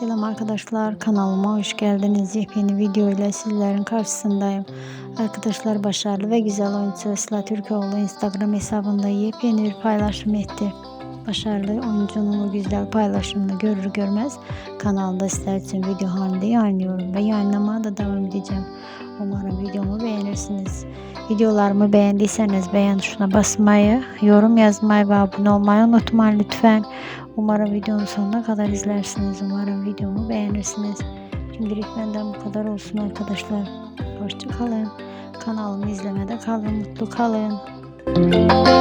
Selam arkadaşlar kanalıma hoş geldiniz. Yepyeni video ile sizlerin karşısındayım. Arkadaşlar başarılı ve güzel oyuncu Sıla Türkoğlu Instagram hesabında yepyeni bir paylaşım etti. Başarılı oyuncunun o güzel paylaşımını görür görmez kanalda sizler için video halinde yayınlıyorum ve yayınlamaya da devam edeceğim. Umarım videomu beğenirsiniz. Videolarımı beğendiyseniz beğen tuşuna basmayı, yorum yazmayı ve abone olmayı unutmayın lütfen. Umarım videonun sonuna kadar izlersiniz. Umarım videomu beğenirsiniz. Şimdilik benden bu kadar olsun arkadaşlar. Hoşçakalın. Kanalımı izlemede kalın. Mutlu kalın.